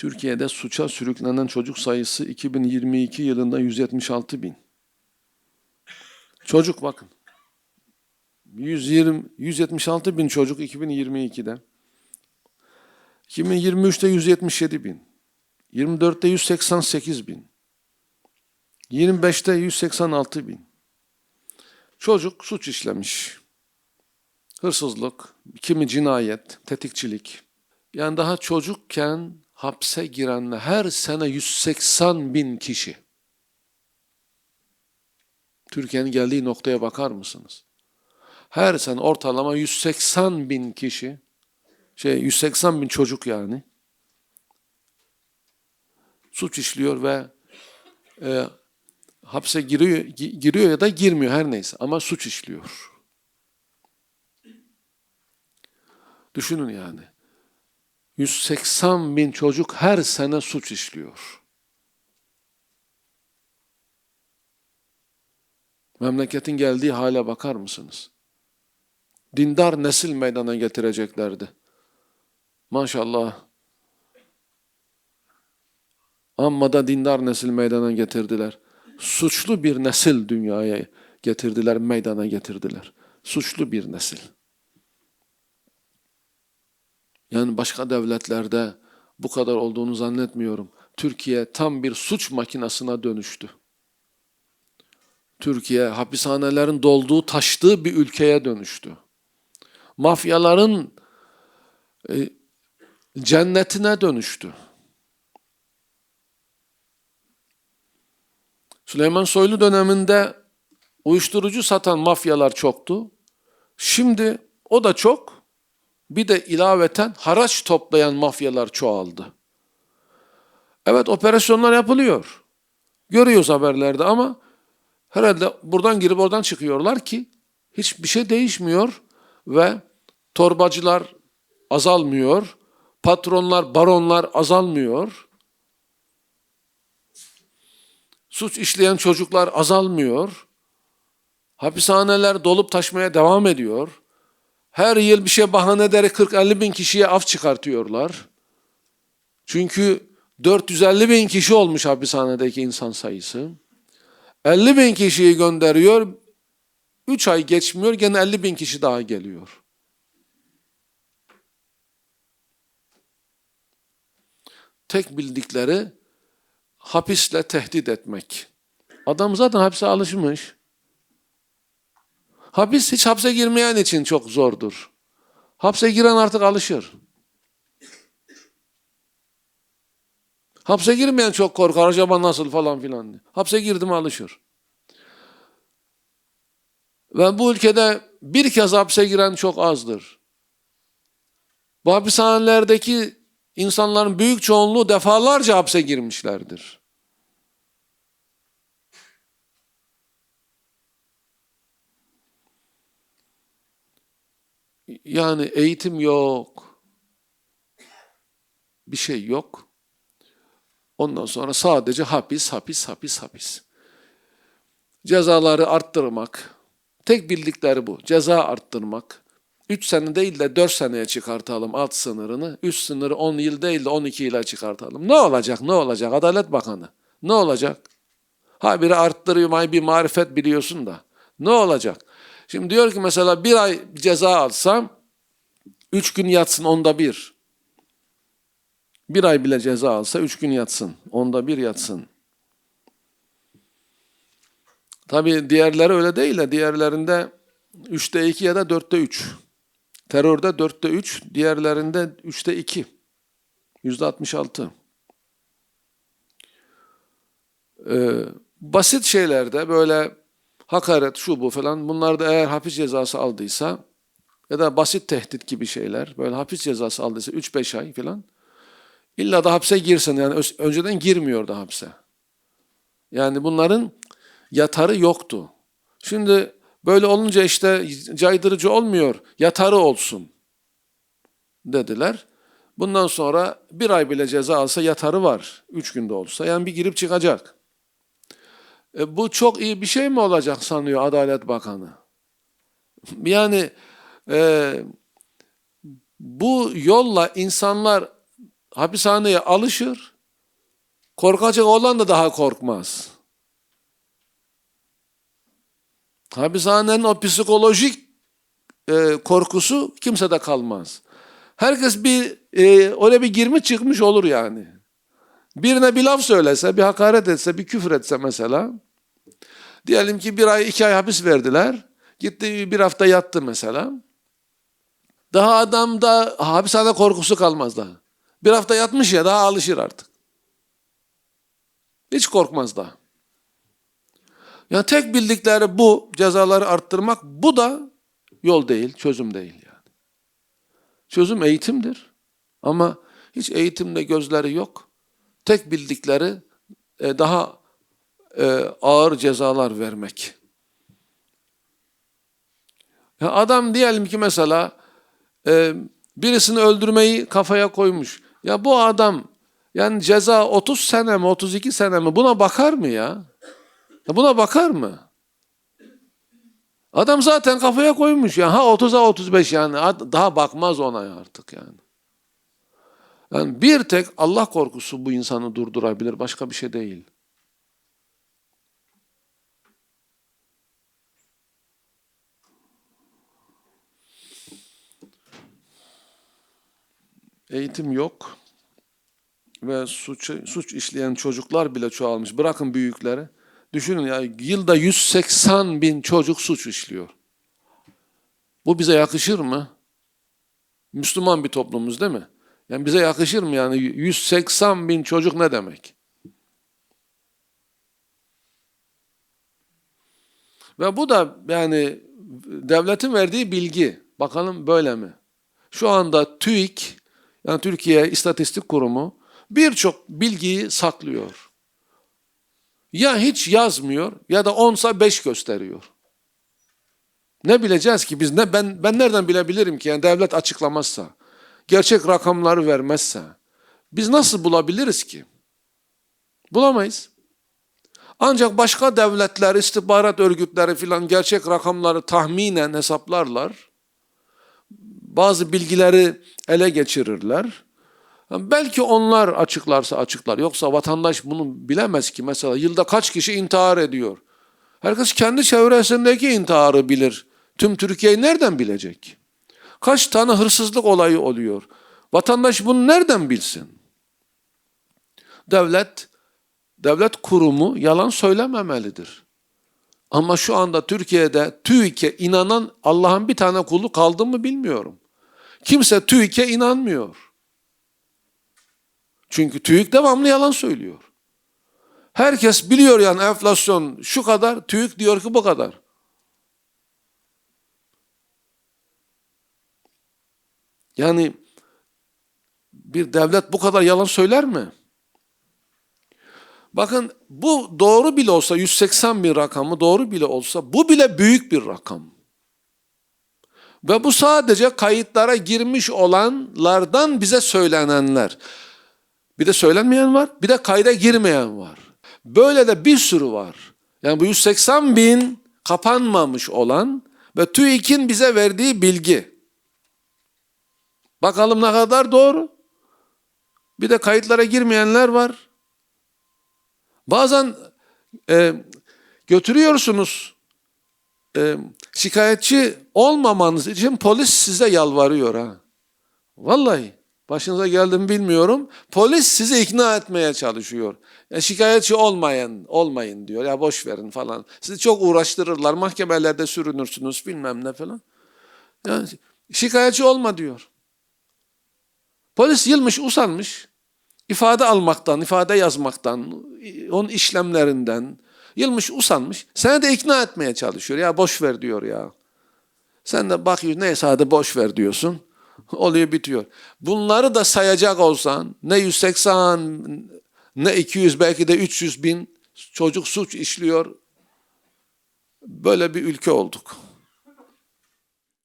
Türkiye'de suça sürüklenen çocuk sayısı 2022 yılında 176 bin. Çocuk bakın. 120, 176 bin çocuk 2022'de. 2023'te 177 bin. 24'te 188 bin. 25'te 186 bin. Çocuk suç işlemiş. Hırsızlık, kimi cinayet, tetikçilik. Yani daha çocukken hapse girenler her sene 180 bin kişi. Türkiye'nin geldiği noktaya bakar mısınız? Her sene ortalama 180 bin kişi, şey 180 bin çocuk yani suç işliyor ve e, hapse giriyor, gi- giriyor ya da girmiyor her neyse ama suç işliyor. Düşünün yani. 180 bin çocuk her sene suç işliyor. Memleketin geldiği hale bakar mısınız? Dindar nesil meydana getireceklerdi. Maşallah. Amma da dindar nesil meydana getirdiler. Suçlu bir nesil dünyaya getirdiler, meydana getirdiler. Suçlu bir nesil. Yani başka devletlerde bu kadar olduğunu zannetmiyorum. Türkiye tam bir suç makinasına dönüştü. Türkiye hapishanelerin dolduğu, taştığı bir ülkeye dönüştü. Mafyaların e, cennetine dönüştü. Süleyman Soylu döneminde uyuşturucu satan mafyalar çoktu. Şimdi o da çok. Bir de ilaveten haraç toplayan mafyalar çoğaldı. Evet operasyonlar yapılıyor. Görüyoruz haberlerde ama herhalde buradan girip oradan çıkıyorlar ki hiçbir şey değişmiyor ve torbacılar azalmıyor, patronlar, baronlar azalmıyor. Suç işleyen çocuklar azalmıyor. Hapishaneler dolup taşmaya devam ediyor. Her yıl bir şey bahane ederek 40-50 bin kişiye af çıkartıyorlar. Çünkü 450 bin kişi olmuş hapishanedeki insan sayısı. 50 bin kişiyi gönderiyor. 3 ay geçmiyor gene 50 bin kişi daha geliyor. Tek bildikleri hapisle tehdit etmek. Adam zaten hapse alışmış. Hapis hiç hapse girmeyen için çok zordur. Hapse giren artık alışır. Hapse girmeyen çok korkar. Acaba nasıl falan filan. Hapse girdi mi alışır. Ve bu ülkede bir kez hapse giren çok azdır. Bu hapishanelerdeki insanların büyük çoğunluğu defalarca hapse girmişlerdir. Yani eğitim yok. Bir şey yok. Ondan sonra sadece hapis, hapis, hapis, hapis. Cezaları arttırmak. Tek bildikleri bu. Ceza arttırmak. 3 sene değil de 4 seneye çıkartalım alt sınırını. Üst sınırı 10 yıl değil de 12 yıla çıkartalım. Ne olacak, ne olacak? Adalet Bakanı. Ne olacak? Ha biri arttırıyor, ay bir marifet biliyorsun da. Ne olacak? Şimdi diyor ki mesela bir ay ceza alsam, üç gün yatsın onda bir. Bir ay bile ceza alsa üç gün yatsın. Onda bir yatsın. Tabi diğerleri öyle değil de diğerlerinde üçte iki ya da dörtte üç. Terörde dörtte üç, diğerlerinde üçte iki. Yüzde altmış altı. Ee, basit şeylerde böyle hakaret, şu bu falan bunlarda eğer hapis cezası aldıysa ya da basit tehdit gibi şeyler böyle hapis cezası aldıysa 3-5 ay falan illa da hapse girsin yani önceden girmiyordu hapse. Yani bunların yatarı yoktu. Şimdi böyle olunca işte caydırıcı olmuyor, yatarı olsun dediler. Bundan sonra bir ay bile ceza alsa yatarı var. Üç günde olsa. Yani bir girip çıkacak. E, bu çok iyi bir şey mi olacak sanıyor Adalet Bakanı? Yani e, bu yolla insanlar hapishaneye alışır. Korkacak olan da daha korkmaz. Hapishanenin o psikolojik e, korkusu kimsede kalmaz. Herkes bir e, oraya bir girmiş çıkmış olur yani. Birine bir laf söylese, bir hakaret etse, bir küfür etse mesela. Diyelim ki bir ay, iki ay hapis verdiler. Gitti bir hafta yattı mesela. Daha adamda hapishane korkusu kalmaz daha. Bir hafta yatmış ya daha alışır artık. Hiç korkmaz daha. Yani tek bildikleri bu cezaları arttırmak bu da yol değil, çözüm değil yani. Çözüm eğitimdir. Ama hiç eğitimde gözleri yok. Tek bildikleri e, daha e, ağır cezalar vermek. Ya adam diyelim ki mesela e, birisini öldürmeyi kafaya koymuş. Ya bu adam yani ceza 30 sene mi 32 sene mi buna bakar mı ya? ya buna bakar mı? Adam zaten kafaya koymuş ya. Ha 30'a 35 yani daha bakmaz ona artık yani. Yani bir tek Allah korkusu bu insanı durdurabilir. Başka bir şey değil. Eğitim yok ve suç, suç işleyen çocuklar bile çoğalmış. Bırakın büyükleri. Düşünün ya yılda 180 bin çocuk suç işliyor. Bu bize yakışır mı? Müslüman bir toplumuz değil mi? Yani bize yakışır mı yani 180 bin çocuk ne demek? Ve bu da yani devletin verdiği bilgi. Bakalım böyle mi? Şu anda TÜİK yani Türkiye İstatistik Kurumu birçok bilgiyi saklıyor. Ya hiç yazmıyor ya da onsa beş gösteriyor. Ne bileceğiz ki biz ne ben ben nereden bilebilirim ki yani devlet açıklamazsa, gerçek rakamları vermezse biz nasıl bulabiliriz ki? Bulamayız. Ancak başka devletler, istihbarat örgütleri filan gerçek rakamları tahminen hesaplarlar. Bazı bilgileri ele geçirirler. Belki onlar açıklarsa açıklar. Yoksa vatandaş bunu bilemez ki. Mesela yılda kaç kişi intihar ediyor? Herkes kendi çevresindeki intiharı bilir. Tüm Türkiye'yi nereden bilecek? Kaç tane hırsızlık olayı oluyor? Vatandaş bunu nereden bilsin? Devlet, devlet kurumu yalan söylememelidir. Ama şu anda Türkiye'de TÜİK'e inanan Allah'ın bir tane kulu kaldı mı bilmiyorum. Kimse TÜİK'e inanmıyor. Çünkü TÜİK devamlı yalan söylüyor. Herkes biliyor yani enflasyon şu kadar, TÜİK diyor ki bu kadar. Yani bir devlet bu kadar yalan söyler mi? Bakın bu doğru bile olsa 180 bin rakamı doğru bile olsa bu bile büyük bir rakam. Ve bu sadece kayıtlara girmiş olanlardan bize söylenenler. Bir de söylenmeyen var, bir de kayda girmeyen var. Böyle de bir sürü var. Yani bu 180 bin kapanmamış olan ve TÜİK'in bize verdiği bilgi. Bakalım ne kadar doğru. Bir de kayıtlara girmeyenler var. Bazen e, götürüyorsunuz e, şikayetçi olmamanız için polis size yalvarıyor ha. Vallahi başınıza geldi mi bilmiyorum. Polis sizi ikna etmeye çalışıyor. Ya şikayetçi olmayın, olmayın diyor. Ya boş verin falan. Sizi çok uğraştırırlar. Mahkemelerde sürünürsünüz bilmem ne falan. Yani şikayetçi olma diyor. Polis yılmış, usanmış. İfade almaktan, ifade yazmaktan, onun işlemlerinden yılmış, usanmış. Seni de ikna etmeye çalışıyor. Ya boş ver diyor ya. Sen de bakıyorsun neyse hadi boş ver diyorsun. Oluyor bitiyor. Bunları da sayacak olsan ne 180 ne 200 belki de 300 bin çocuk suç işliyor. Böyle bir ülke olduk.